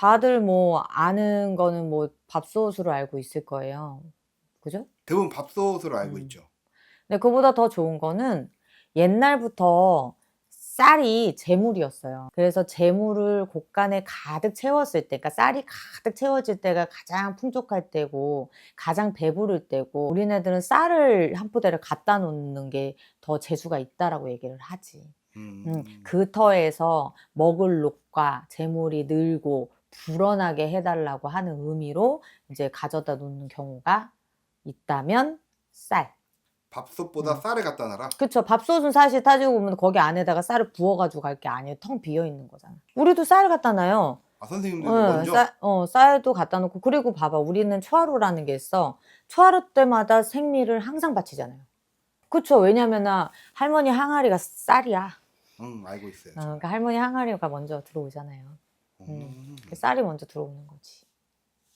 다들 뭐 아는 거는 뭐 밥솥으로 알고 있을 거예요. 그죠? 대부분 밥솥으로 알고 음. 있죠. 근데 그보다 더 좋은 거는 옛날부터 쌀이 재물이었어요. 그래서 재물을 곳간에 가득 채웠을 때, 그러니까 쌀이 가득 채워질 때가 가장 풍족할 때고, 가장 배부를 때고, 우리네들은 쌀을 한 포대를 갖다 놓는 게 더 재수가 있다라고 얘기를 하지. 음. 음, 그 터에서 먹을 녹과 재물이 늘고 불어나게 해달라고 하는 의미로 이제 가져다 놓는 경우가 있다면 쌀. 밥솥보다 음. 쌀을 갖다 놔라. 그쵸. 밥솥은 사실 따지고 보면 거기 안에다가 쌀을 부어가지고 갈 게 아니에요. 텅 비어 있는 거잖아. 우리도 쌀 갖다 놔요. 아 선생님들 어, 먼저 쌀, 어, 쌀도 갖다 놓고. 그리고 봐봐. 우리는 초하루라는 게 있어. 초하루 때마다 생리를 항상 바치잖아요. 그쵸. 왜냐면 아, 할머니 항아리가 쌀이야. 응 알고 있어요. 어, 그러니까 할머니 항아리가 먼저 들어오잖아요. 음. 그 쌀이 먼저 들어오는 거지.